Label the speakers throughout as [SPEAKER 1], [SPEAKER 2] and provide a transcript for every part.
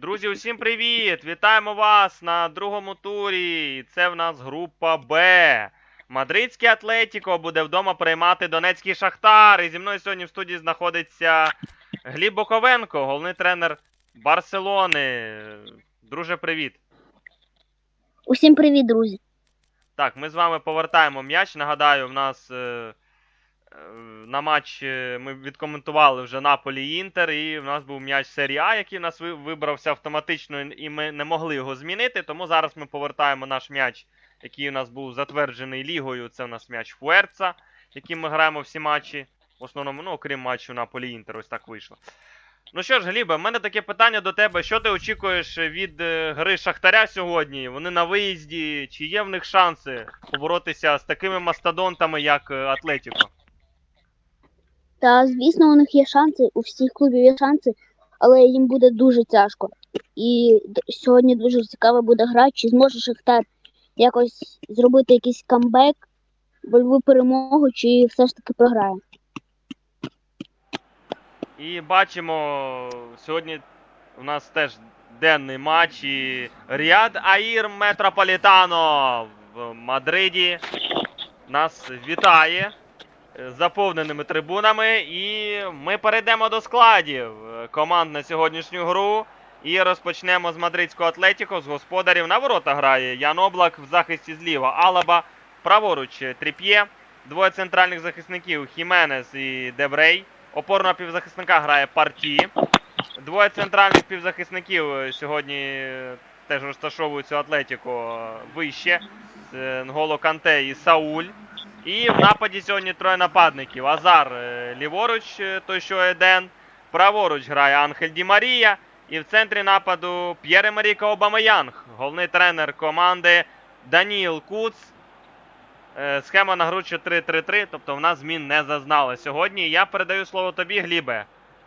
[SPEAKER 1] Друзі, усім привіт! Вітаємо вас на другому турі. Це в нас група Б. Мадридський Атлетіко буде вдома приймати Донецький Шахтар. І зі мною сьогодні в студії знаходиться Гліб Боковенко, головний тренер Барселони. Друже, привіт.
[SPEAKER 2] Усім привіт, друзі.
[SPEAKER 1] Так, ми з вами повертаємо м'яч. Нагадаю, в нас е, на матч е, ми відкоментували вже Наполі Інтер, і в нас був м'яч серії А, який в нас вибрався автоматично, і ми не могли його змінити. Тому зараз ми повертаємо наш м'яч, який у нас був затверджений лігою. Це у нас м'яч Фуерца, яким ми граємо всі матчі. В основному, ну, окрім матчу Наполі Інтер, ось так вийшло. Ну що ж, Глібе, в мене таке питання до тебе. Що ти очікуєш від е, гри Шахтаря сьогодні? Вони на виїзді, чи є в них шанси поборотися з такими мастодонтами, як е, Атлетіко?
[SPEAKER 2] Та звісно, у них є шанси, у всіх клубів є шанси, але їм буде дуже тяжко. І сьогодні дуже цікава буде гра, чи зможе Шахтар якось зробити якийсь камбек, бойову перемогу, чи все ж таки програє.
[SPEAKER 1] І бачимо, сьогодні у нас теж денний матч. І Ріад Аїр Метрополітано в Мадриді нас вітає заповненими трибунами. І ми перейдемо до складів е, команд на сьогоднішню гру. І розпочнемо з мадридського Атлетіко, з господарів. На ворота грає Ян Облак в захисті зліва. Алаба праворуч е, Тріп'є. Двоє центральних захисників Хіменес і Дебрей. Опорного півзахисника грає Парті. Двоє центральних півзахисників е, сьогодні е, теж розташовуються у Атлетіко е, вище. Нголо Канте і Сауль. І в нападі сьогодні троє нападників. Азар е, ліворуч, е, той що Еден. Праворуч грає Анхель Ді Марія. І в центрі нападу П'єре Маріка Обамаянг, головний тренер команди Даніл Куц. Е, Схема на гру 4-3-3, тобто в нас змін не зазнали сьогодні. Я передаю слово тобі, Глібе.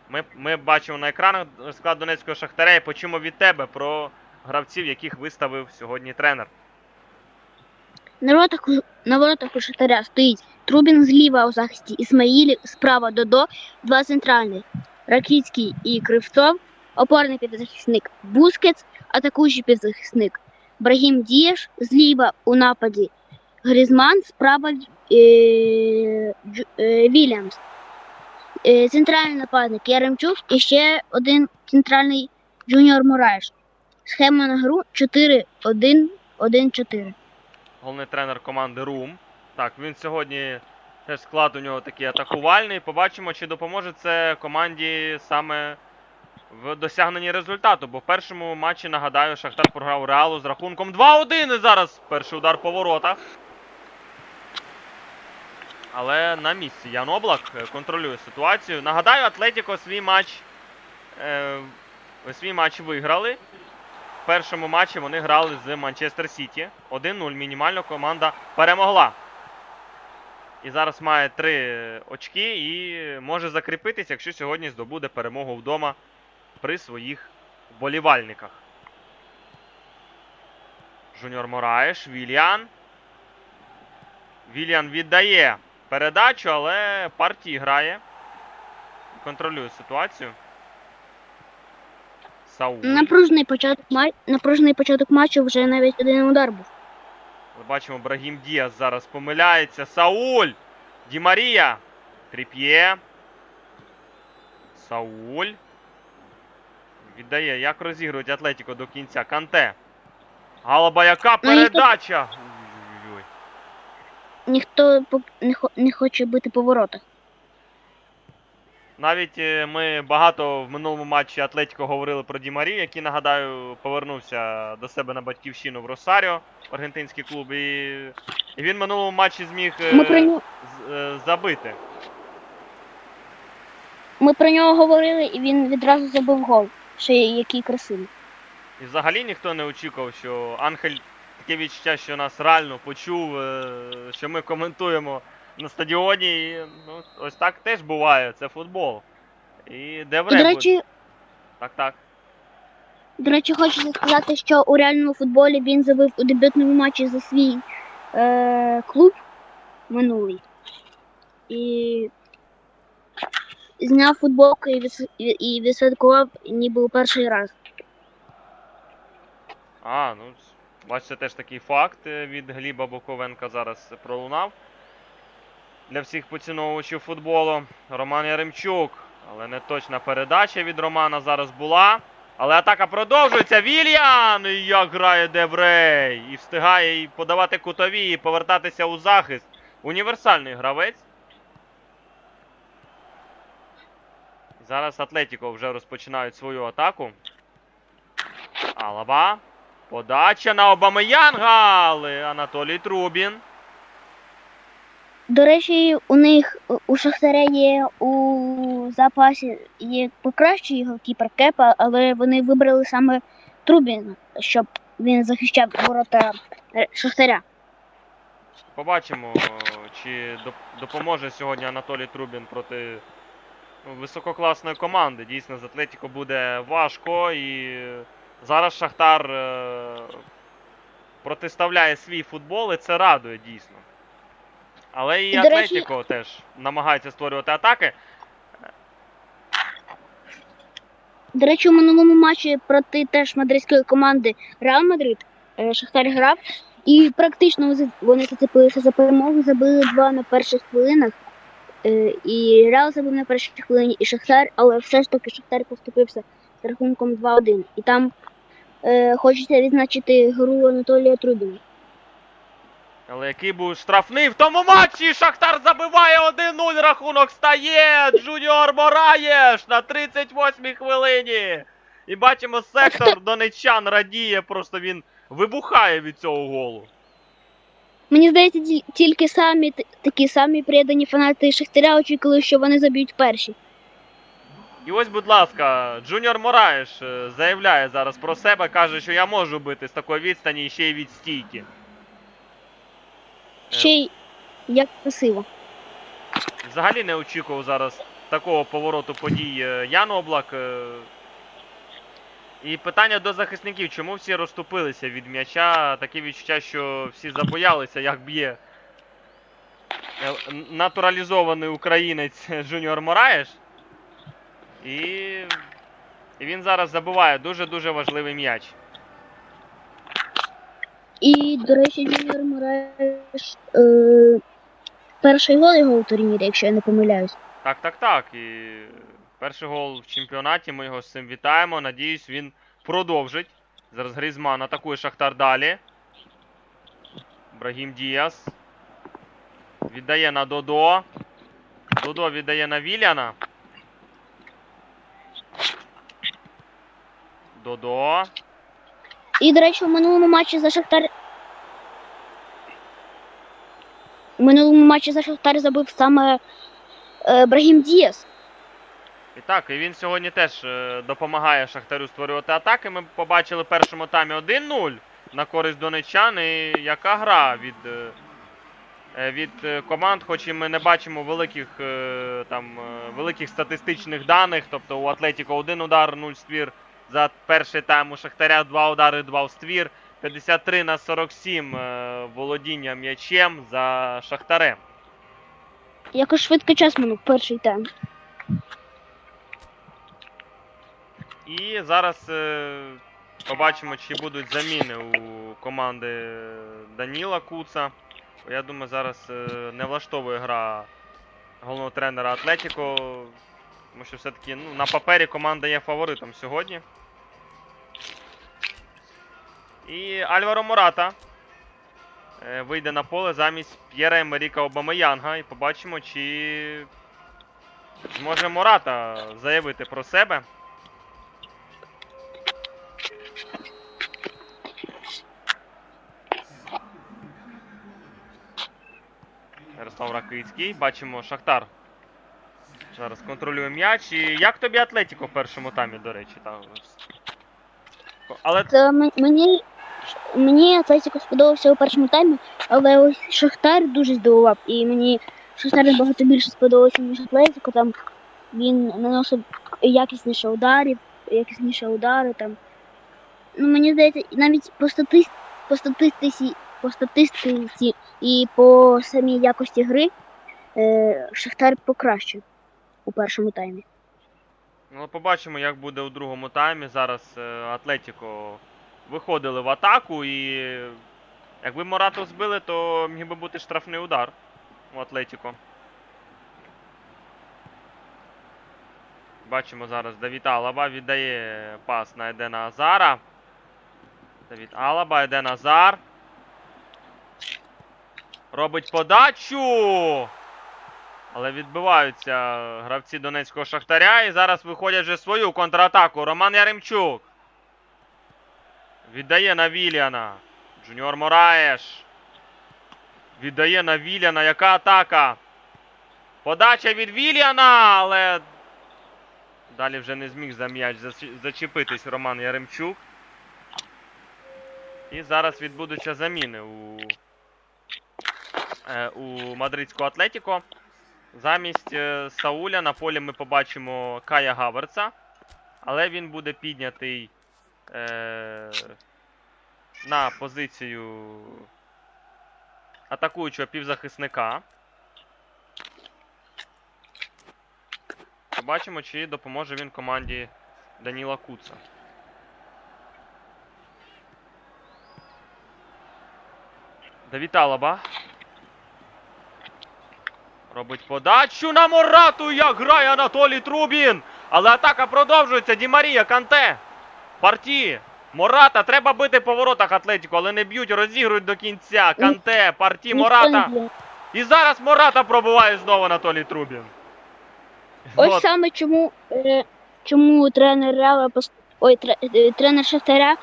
[SPEAKER 1] Ми, ми бачимо на екранах склад Донецького Шахтаря і почуємо від тебе про гравців, яких виставив сьогодні тренер.
[SPEAKER 2] На воротах, на воротах у Шахтаря стоїть Трубін зліва у захисті Ісмаїлів, справа Додо, два центральних Ракіцький і Кривцов, опорний півзахисник Бускетс, атакуючий півзахисник Брагім Дієш, зліва у нападі Грізман, справа е, Джу- е, Вільямс. Е, центральний нападник Яремчук і ще один центральний Джуніор Мураєш. Схема на гру 4-1-1-4.
[SPEAKER 1] Головний тренер команди Рум. Так, він сьогодні теж склад у нього такий атакувальний. Побачимо, чи допоможе це команді саме в досягненні результату. Бо в першому матчі, нагадаю, Шахтар програв Реалу з рахунком 2-1. І зараз перший удар по воротах. Але на місці Ян Облак контролює ситуацію. Нагадаю, Атлетіко свій матч, е, свій матч виграли. Першому матчі вони грали з Манчестер Сіті. 1-0 мінімально команда перемогла. І зараз має 3 очки і може закріпитись, якщо сьогодні здобуде перемогу вдома при своїх вболівальниках. Жуніор Мораєш, Вільян. Вільян віддає передачу, але партій грає. Контролює ситуацію. Сауль.
[SPEAKER 2] Напружений початок ма... напружений початок матчу вже навіть один удар був.
[SPEAKER 1] Ми бачимо, Брагім Діас зараз помиляється. Сауль! Ді Марія. Тріп'є. Сауль. Віддає. Як розігрують Атлетіко до кінця. Канте. Галаба, яка
[SPEAKER 2] Ну,
[SPEAKER 1] передача! Ой-ой-ой.
[SPEAKER 2] Ніхто не, хо... не хоче бити по воротах.
[SPEAKER 1] Навіть е, ми багато в минулому матчі Атлетіко говорили про Ді Марію, який, нагадаю, повернувся до себе на батьківщину в Росаріо, аргентинський клуб, і, він в минулому матчі зміг е,
[SPEAKER 2] Ми про
[SPEAKER 1] е, забити.
[SPEAKER 2] ми про нього говорили, і він відразу забив гол. Ще який красивий.
[SPEAKER 1] І взагалі ніхто не очікував, що Анхель таке відчуття, що нас реально почув, що ми коментуємо на стадіоні. І, ну, ось так теж буває, це футбол. І де
[SPEAKER 2] І, до речі,
[SPEAKER 1] Так, так.
[SPEAKER 2] до речі, хочу сказати, що у реальному футболі він забив у дебютному матчі за свій е... клуб минулий. І зняв футболку і, вис... і відсвяткував ніби у перший раз.
[SPEAKER 1] А, ну, бачите, теж такий факт е, від Гліба Боковенка зараз пролунав. Для всіх поціновувачів футболу. Роман Яремчук. Але не точна передача від Романа зараз була. Але атака продовжується. Вільян! Як грає Дебрей! І встигає і подавати кутові, і повертатися у захист. Універсальний гравець. Зараз Атлетіко вже розпочинають свою атаку. Алаба. Подача на Обамеянга, але Анатолій Трубін.
[SPEAKER 2] До речі, у них у- Шахтаря є у запасі є покращий голкіпер Кепа, але вони вибрали саме Трубіна, щоб він захищав ворота е, Шахтаря.
[SPEAKER 1] Побачимо, чи допоможе сьогодні Анатолій Трубін проти висококласної команди. Дійсно, з Атлетіко буде важко і зараз Шахтар е, протиставляє свій футбол, і це радує дійсно. Але і
[SPEAKER 2] до речі-
[SPEAKER 1] Атлетіко теж намагається створювати атаки.
[SPEAKER 2] До речі, у минулому матчі проти теж мадридської команди Реал Мадрид е, Шахтар грав, і практично вони- вони зацепилися за перемогу, забили два на перших хвилинах. Е, І Реал забив на першій хвилині, і Шахтар, але все ж таки Шахтар поступився з рахунком 2-1. І там е, хочеться відзначити гру Анатолія Трубіна.
[SPEAKER 1] Але який був штрафний в тому матчі. Шахтар забиває 1-0. Рахунок стає. Джуніор Мораєш на 38-й хвилині. І бачимо, сектор донеччан радіє, просто він вибухає від цього голу.
[SPEAKER 2] Мені здається, тільки самі такі самі предані фанати Шахтаря очікували, що вони заб'ють перші.
[SPEAKER 1] І ось, будь ласка, Джуніор Мораєш е, заявляє зараз про себе, каже, що я можу бити з такої відстані і ще й від стійки.
[SPEAKER 2] Ще й як красиво.
[SPEAKER 1] Взагалі не очікував зараз такого повороту подій е, Ян Облак. е. І питання до захисників, чому всі розступилися від м'яча? Таке відчуття, що всі забоялися, як б'є е, натуралізований українець Джуніор Мораєш. І... і він зараз забуває дуже-дуже важливий м'яч.
[SPEAKER 2] І, до речі, Джуніор Мораєш е, перший гол його у турнірі, якщо я не помиляюсь.
[SPEAKER 1] Так, так, так. І перший гол в чемпіонаті. Ми його з цим вітаємо. Надіюсь, він продовжить. Зараз Грізман атакує Шахтар далі. Брагім Діас. Віддає на Додо. Додо віддає на Віляна. Додо.
[SPEAKER 2] І, до речі, у минулому матчі за Шахтар. У минулому матчі за Шахтар забив саме е, Брагім Діас.
[SPEAKER 1] І так, і він сьогодні теж е, допомагає Шахтарю створювати атаки. Ми побачили в першому таймі 1-0 на користь донеччан. І яка гра від, е, е, від е, команд, хоч і ми не бачимо великих, е, там, е, великих статистичних даних. Тобто у Атлетіко один удар, 0 ствір за перший тайм, у Шахтаря два удари, два в ствір. 53 на 47 е, володіння м'ячем за Шахтарем.
[SPEAKER 2] Якось швидко час минув перший тайм.
[SPEAKER 1] І зараз е, побачимо, чи будуть заміни у команди Даніла Куца. Я думаю, зараз е, не влаштовує гра головного тренера Атлетіко. Тому що все-таки ну, на папері команда є фаворитом сьогодні. І Альваро Мората е, вийде на поле замість П'єра Емеріка Обамаянга. І побачимо, чи зможе Мората заявити про себе. Ярослав Ракицький. Бачимо Шахтар. Зараз контролює м'яч. І як тобі Атлетіко в першому таймі, до речі, там. Але
[SPEAKER 2] Це мені, мені Атлетико сподобався у першому таймі, але ось Шахтар дуже здивував. І мені Шахтар набагато більше сподобався, ніж Атлетико. Там він наносив якісніше ударів, якісніше удари там. Ну, мені здається, навіть по статистиці, по статистиці, по статистиці і по самій якості гри е, Шахтар покращив у першому таймі.
[SPEAKER 1] ну, побачимо, як буде у другому таймі. Зараз е, Атлетіко виходили в атаку і якби Морату збили, то міг би бути штрафний удар у Атлетіко. Бачимо зараз Давід Алаба віддає пас на Едена Азара. Давід Алаба, Еден Азар. Робить подачу. Але відбиваються гравці Донецького Шахтаря і зараз виходять вже свою контратаку. Роман Яремчук. Віддає на Вільяна. Джуніор Мораєш. Віддає на Вільяна. Яка атака? Подача від Вільяна, але далі вже не зміг за м'яч зачепитись Роман Яремчук. І зараз відбудуться заміни у, е, у мадридського Атлетіко. Замість е, Сауля на полі ми побачимо Кая Гаверца, але він буде піднятий е, на позицію атакуючого півзахисника. Побачимо, чи допоможе він команді Даніла Куца. Давід Алаба. Робить подачу на Морату, як грає Анатолій Трубін. Але атака продовжується. Ді Марія, Канте. Парті. Мората, треба бити по воротах Атлетіко, але не б'ють, розігрують до кінця. Канте, Парті, Мората. І зараз Мората пробиває знову Анатолій Трубін.
[SPEAKER 2] Ось
[SPEAKER 1] От.
[SPEAKER 2] саме чому, е, чому тренер Реала пос... Ой, тре... е, тренер Шахтаря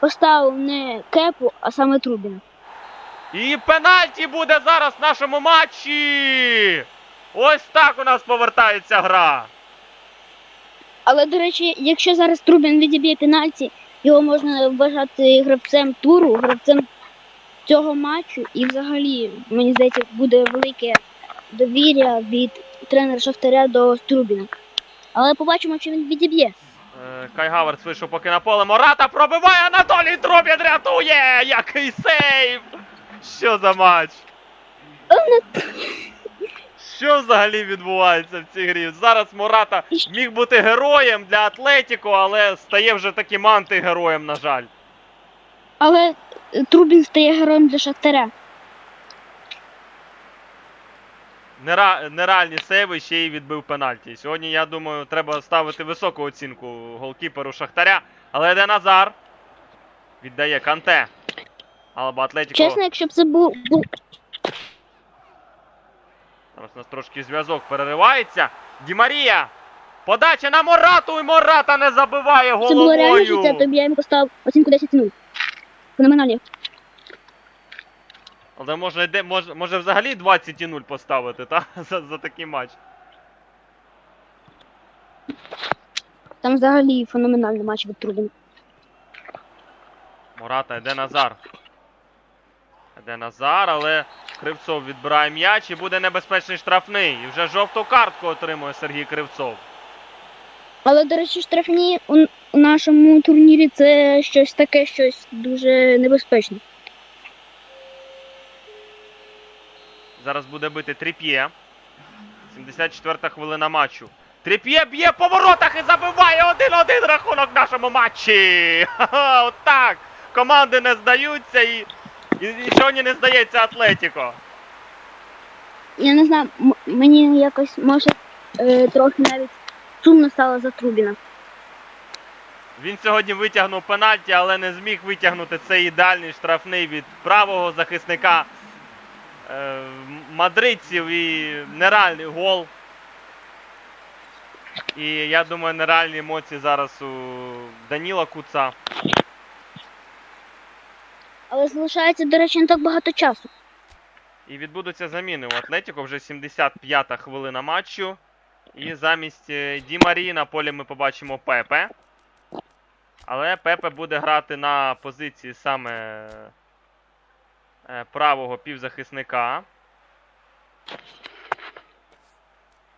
[SPEAKER 2] поставив не Кепу, а саме Трубіна.
[SPEAKER 1] І пенальті буде зараз в нашому матчі. Ось так у нас повертається гра.
[SPEAKER 2] Але, до речі, якщо зараз Трубін відіб'є пенальті, його можна вважати гравцем туру, гравцем цього матчу, і взагалі, мені здається, буде велике довір'я від тренера Шахтаря до Трубіна. Але побачимо, чи він відіб'є.
[SPEAKER 1] Е, Кай Хаверц вийшов поки на поле. Мората пробиває Анатолій Трубін рятує! Який сейв! Що за матч? Що взагалі відбувається в цій грі? Зараз Мората міг бути героєм для Атлетіко, але стає вже таким антигероєм, на жаль.
[SPEAKER 2] Але Трубін стає героєм для Шахтаря.
[SPEAKER 1] Нера... Нереальні сейви ще й відбив пенальті. Сьогодні, я думаю, треба ставити високу оцінку голкіперу Шахтаря. Але йде Назар. Віддає Канте. Алаба Атлетіко.
[SPEAKER 2] Чесно, якщо б це був
[SPEAKER 1] Зараз у нас трошки зв'язок переривається. Ді Марія! Подача на Морату, і Мората не забиває
[SPEAKER 2] це було реальне життя, тобі я йому поставив оцінку 10 0 Феноменально.
[SPEAKER 1] Але може, йде, може, може взагалі 20 і 0 поставити, та? За, за такий матч.
[SPEAKER 2] Там взагалі феноменальний матч від Трубіна.
[SPEAKER 1] Мората йде Назар. Йде Назар, але Кривцов відбирає м'яч і буде небезпечний штрафний. І вже жовту картку отримує Сергій Кривцов.
[SPEAKER 2] Але, до речі, штрафні у, у нашому турнірі це щось таке, щось дуже небезпечне.
[SPEAKER 1] Зараз буде бити Тріп'є. 74-та хвилина матчу. Тріп'є б'є по воротах і забиває 1-1 рахунок в нашому матчі. Ха-ха, Отак. Команди не здаються і, і, і сьогодні не здається Атлетіко.
[SPEAKER 2] Я не знаю, м- мені якось може е, трохи навіть сумно стало за Трубіна.
[SPEAKER 1] Він сьогодні витягнув пенальті, але не зміг витягнути цей ідеальний штрафний від правого захисника е, мадридців і нереальний гол. І я думаю, нереальні емоції зараз у Даніла Куца.
[SPEAKER 2] Але залишається, до речі, не так багато часу.
[SPEAKER 1] І відбудуться заміни у Атлетіко вже 75-та хвилина матчу. І замість е, Ді Марії на полі ми побачимо Пепе. Але Пепе буде грати на позиції саме е, правого півзахисника.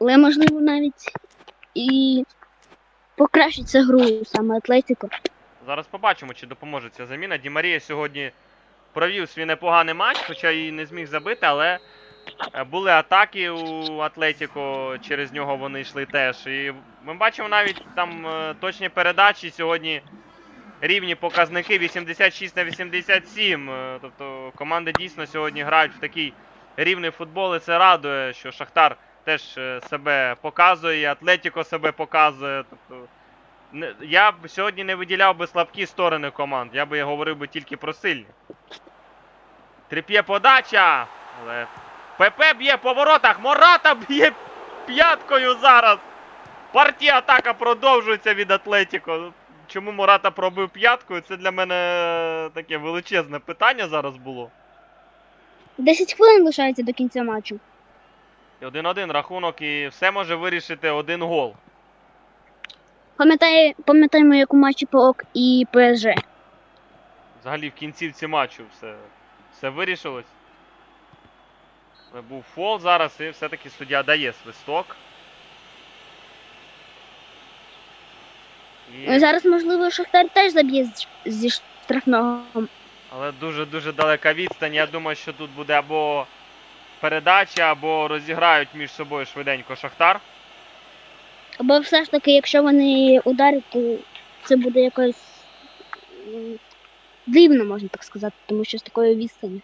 [SPEAKER 2] Але можливо навіть і покращиться гру саме Атлетико.
[SPEAKER 1] Зараз побачимо, чи допоможе ця заміна. Ді Марія сьогодні провів свій непоганий матч, хоча і не зміг забити, але е, були атаки у Атлетіко, через нього вони йшли теж. І ми бачимо навіть там е, точні передачі. Сьогодні рівні показники 86 на 87. Е, Тобто команди дійсно сьогодні грають в такий рівний футбол, і це радує, що Шахтар теж себе показує, і Атлетіко себе показує. Тобто, я б сьогодні не виділяв би слабкі сторони команд, я би говорив би тільки про сильні. Трип'є подача. Але ПП б'є по воротах. Мората б'є п'яткою зараз. Партія атака продовжується від Атлетіко. Чому Мората пробив п'яткою? Це для мене таке величезне питання зараз було.
[SPEAKER 2] 10 хвилин лишається до кінця матчу.
[SPEAKER 1] 1-1 рахунок, і все може вирішити один гол.
[SPEAKER 2] Пам'ятає, пам'ятаємо, як у матчі ПОК і ПСЖ.
[SPEAKER 1] Взагалі в кінцівці матчу все, все вирішилось. Але Був фол зараз, і все-таки суддя дає свисток. І...
[SPEAKER 2] Ну, Зараз, можливо, Шахтар теж заб'є зі штрафного.
[SPEAKER 1] Але дуже-дуже далека відстань. Я думаю, що тут буде або передача, або розіграють між собою швиденько Шахтар.
[SPEAKER 2] Або все ж таки, якщо вони ударять, то це буде якось дивно, можна так сказати, тому що з такої відстані.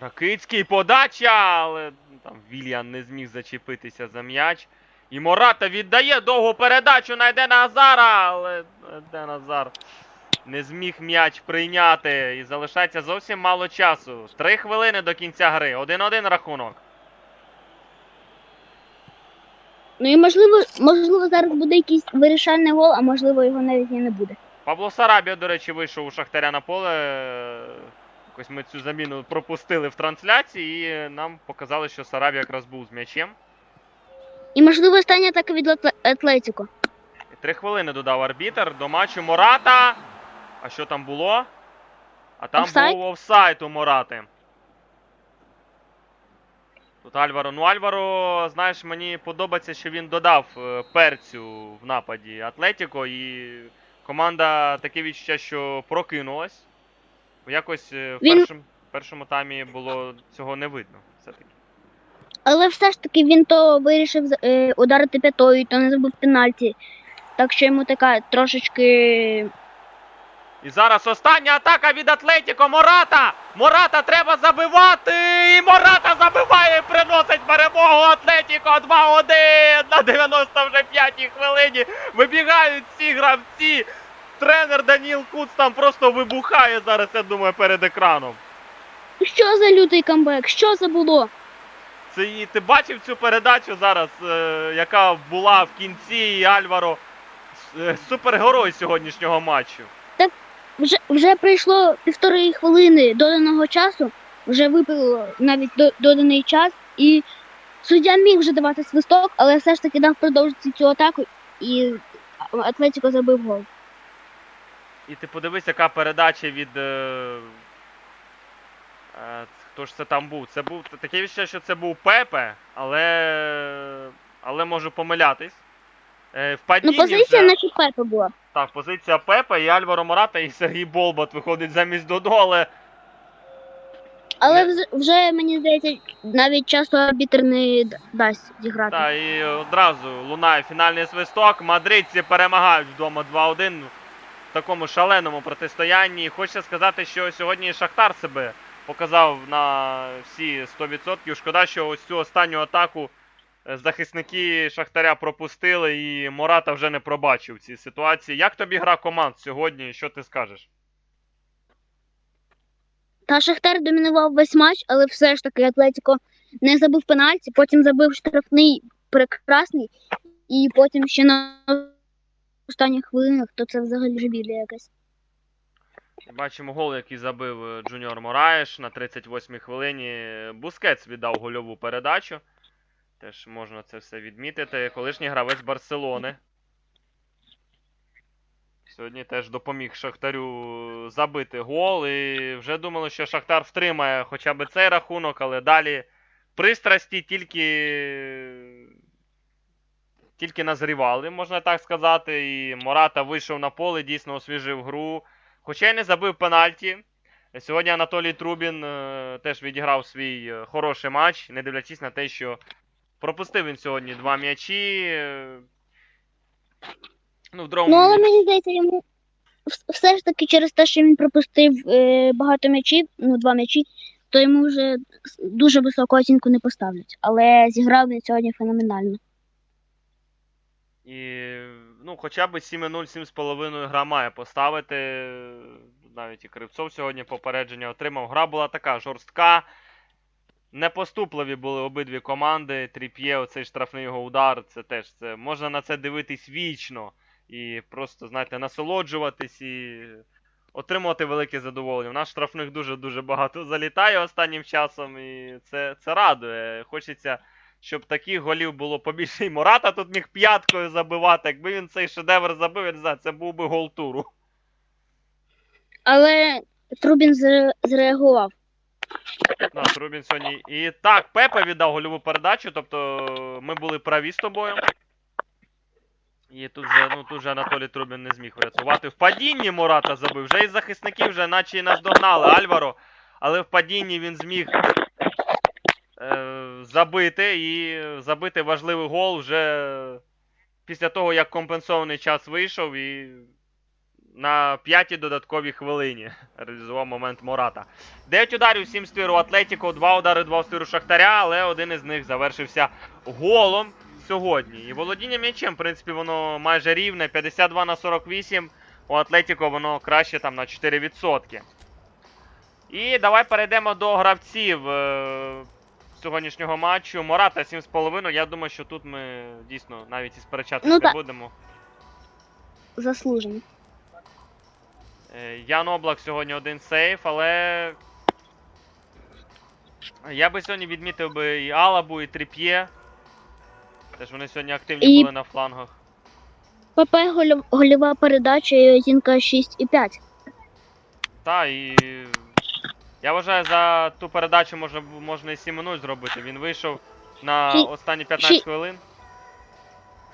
[SPEAKER 1] Ракицький подача, але ну, там Вільян не зміг зачепитися за м'яч. І Мората віддає довгу передачу на Едена Азара, але Еден Азар не зміг м'яч прийняти. І залишається зовсім мало часу. Три хвилини до кінця гри. 1-1 рахунок.
[SPEAKER 2] Ну і можливо, можливо, зараз буде якийсь вирішальний гол, а можливо його навіть і не буде.
[SPEAKER 1] Павло Сарабія, до речі, вийшов у Шахтаря на поле. Якось ми цю заміну пропустили в трансляції, і нам показали, що Сарабія якраз був з м'ячем.
[SPEAKER 2] І можливо остання атака від Атлетіко.
[SPEAKER 1] Три хвилини додав арбітер до матчу Мората. А що там було? А там
[SPEAKER 2] Офсайд?
[SPEAKER 1] був офсайд у Морати. Тут Альваро. Ну, Альваро, знаєш, мені подобається, що він додав е, перцю в нападі Атлетіко, і команда таке відчуття, що прокинулась. Якось е, в
[SPEAKER 2] Він-
[SPEAKER 1] першому, першому таймі було цього не видно. Все-таки.
[SPEAKER 2] Але все ж таки він то вирішив е, ударити п'ятою, то не забув пенальті. Так що йому така трошечки.
[SPEAKER 1] І зараз остання атака від Атлетіко. Мората! Мората треба забивати! І Мората забиває і приносить перемогу Атлетіко 2-1 на 95-й хвилині. Вибігають всі гравці. Тренер Даніл Куц там просто вибухає зараз, я думаю, перед екраном.
[SPEAKER 2] Що за лютий камбек? Що це було?
[SPEAKER 1] Це і ти бачив цю передачу зараз, е, яка була в кінці і Альваро е, супергерой сьогоднішнього матчу.
[SPEAKER 2] Вже вже пройшло півтори хвилини доданого часу, вже випив навіть до, доданий час, і суддя міг вже давати свисток, але все ж таки дав продовжити цю атаку, і Атлетіко забив гол.
[SPEAKER 1] І ти подивись, яка передача від. Е, е, хто ж це там був? Це був таке відчуття, що це був Пепе, але. Але можу помилятись. Е, в
[SPEAKER 2] Ну, позиція
[SPEAKER 1] вже,
[SPEAKER 2] наче Пепе була.
[SPEAKER 1] Так, позиція Пепе і Альваро Мората, і Сергій Болбат виходить замість Додо, але
[SPEAKER 2] Але вз- вже мені здається, навіть часто арбітр не д- дасть зіграти.
[SPEAKER 1] та, і одразу лунає фінальний свисток. Мадридці перемагають вдома 2-1 в такому шаленому протистоянні. І Хочеться сказати, що сьогодні Шахтар себе показав на всі 100%. Шкода, що ось цю останню атаку захисники Шахтаря пропустили, і Мората вже не пробачив в цій ситуації. Як тобі гра команд сьогодні? Що ти скажеш?
[SPEAKER 2] Та Шахтар домінував весь матч, але все ж таки Атлетіко не забив пенальті, потім забив штрафний прекрасний, і потім ще на останніх хвилинах, то це взагалі жебілля якась.
[SPEAKER 1] Бачимо гол, який забив е, Джуніор Мораєш на 38-й хвилині. Бускетс віддав гольову передачу. Теж можна це все відмітити. Колишній гравець Барселони. Сьогодні теж допоміг Шахтарю забити гол. І вже думали, що Шахтар втримає хоча б цей рахунок, але далі пристрасті тільки. Тільки назрівали, можна так сказати. І Мората вийшов на поле, дійсно освіжив гру. Хоча й не забив пенальті. Сьогодні Анатолій Трубін е, теж відіграв свій е, хороший матч, не дивлячись на те, що пропустив він сьогодні два м'ячі. Ну, в другому
[SPEAKER 2] Ну але мені здається, йому все ж таки через те, що він пропустив е, багато м'ячів, ну два м'ячі, то йому вже дуже високу оцінку не поставлять. Але зіграв він сьогодні феноменально.
[SPEAKER 1] І ну, хоча б 7-0, 7,5 гра має поставити. Навіть і Кривцов сьогодні попередження отримав. Гра була така жорстка. Непоступливі були обидві команди. Тріп'є, оцей штрафний його удар. Це теж це можна на це дивитись вічно. І просто, знаєте, насолоджуватись і отримувати велике задоволення. У нас штрафних дуже-дуже багато залітає останнім часом, і це, це радує. Хочеться щоб таких голів було побільше. І Мората тут міг п'яткою забивати. Якби він цей шедевр забив, я не знаю, це був би гол туру.
[SPEAKER 2] Але Трубін зреагував.
[SPEAKER 1] Да, Трубін сьогодні. І так, Пепе віддав гольову передачу, тобто ми були праві з тобою. І тут же, ну, тут же Анатолій Трубін не зміг врятувати. В падінні Мората забив. Вже і захисники вже наче і наздогнали Альваро. Але в падінні він зміг е, забити і забити важливий гол вже після того, як компенсований час вийшов і на п'ятій додатковій хвилині реалізував момент Мората. 9 ударів, 7 ствір у Атлетіко, 2 удари, 2 ствір у Шахтаря, але один із них завершився голом сьогодні. І володіння м'ячем, в принципі, воно майже рівне. 52 на 48. У Атлетіко воно краще там на 4%. І давай перейдемо до гравців е, сьогоднішнього матчу. Мората 7,5. Я думаю, що тут ми дійсно навіть і сперечатися
[SPEAKER 2] Ну,
[SPEAKER 1] не будемо.
[SPEAKER 2] Заслужено.
[SPEAKER 1] Е, Ян Облак сьогодні один сейф, але. Я би сьогодні відмітив би і Алабу, і Тріп'є. Теж вони сьогодні активні
[SPEAKER 2] І-
[SPEAKER 1] були на флангах.
[SPEAKER 2] ПП гольова передача і оцінка 6,5.
[SPEAKER 1] Та і. Я вважаю, за ту передачу можна, можна і 7-0 зробити. Він вийшов на
[SPEAKER 2] Ші-
[SPEAKER 1] останні 15
[SPEAKER 2] ші-
[SPEAKER 1] хвилин.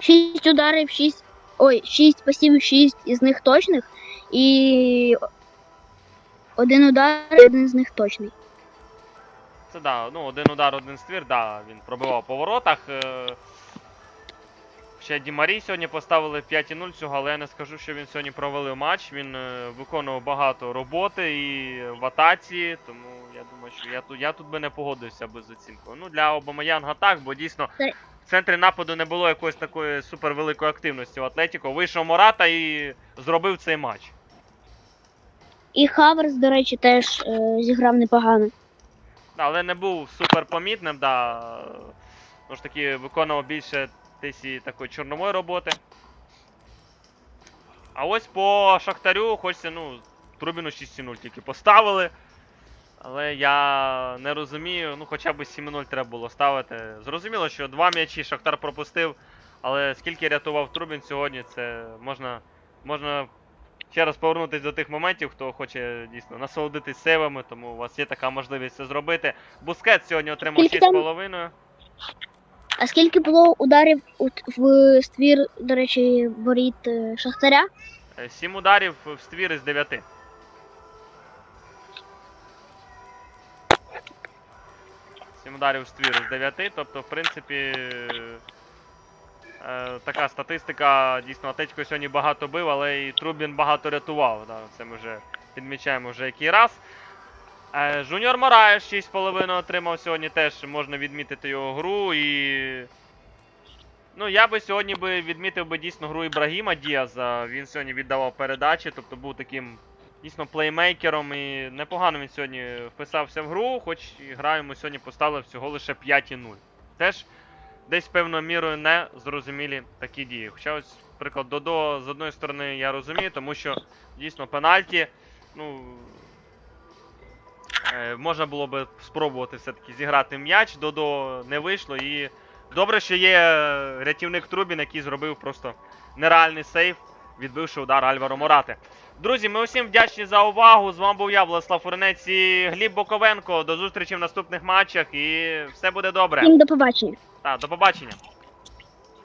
[SPEAKER 2] 6 ударів, 6. Ой, 6 пасів, 6 із них точних. І один удар, один з них точний.
[SPEAKER 1] Це да, ну один удар, один ствір, да, він пробивав по воротах. Е... Ще Ді Марі сьогодні поставили 5-0 цього, але я не скажу, що він сьогодні провалив матч. Він е, виконував багато роботи і в атаці, тому я думаю, що я тут, я тут би не погодився би з оцінкою. Ну, для Обамаянга так, бо дійсно в центрі нападу не було якоїсь такої супервеликої активності у Атлетіко. Вийшов Мората і зробив цей матч.
[SPEAKER 2] І Хаверс, до речі, теж е, зіграв непогано.
[SPEAKER 1] Але не був супер помітним, да. Тому ж таки виконував більше десь такої чорнової роботи. А ось по Шахтарю хочеться, ну, Трубіну 6-0 тільки поставили. Але я не розумію, ну хоча б 7-0 треба було ставити. Зрозуміло, що два м'ячі Шахтар пропустив, але скільки рятував Трубін сьогодні, це можна, можна ще раз повернутися до тих моментів, хто хоче дійсно насолодитись сейвами, тому у вас є така можливість це зробити. Бускет сьогодні отримав
[SPEAKER 2] Скільки там?
[SPEAKER 1] 6,5.
[SPEAKER 2] А скільки було ударів у в ствір, до речі, воріт е, Шахтаря?
[SPEAKER 1] 7 ударів в ствір із 9. Сім ударів в ствір із 9, тобто, в принципі, е, така статистика. Дійсно, Атечко сьогодні багато бив, але і Трубін багато рятував. Да, це ми вже підмічаємо вже який раз. Е, Жуніор Мораєш 6,5 отримав сьогодні теж можна відмітити його гру і. Ну, я би сьогодні би відмітив би дійсно гру Ібрагіма Діаза. Він сьогодні віддавав передачі, тобто був таким дійсно плеймейкером і непогано він сьогодні вписався в гру, хоч і гра йому сьогодні поставила всього лише 5,0. Теж десь певною мірою не зрозумілі такі дії. Хоча ось, наприклад, Додо з одної сторони я розумію, тому що дійсно пенальті, ну. е, Можна було би спробувати все-таки зіграти м'яч, Додо не вийшло і Добре, що є рятівник Трубін, який зробив просто нереальний сейф, відбивши удар Альваро Морати. Друзі, ми усім вдячні за увагу. З вами був я, Владислав Фурнець і Гліб Боковенко. До зустрічі в наступних матчах і все буде добре.
[SPEAKER 2] Всім до побачення.
[SPEAKER 1] Так, до побачення.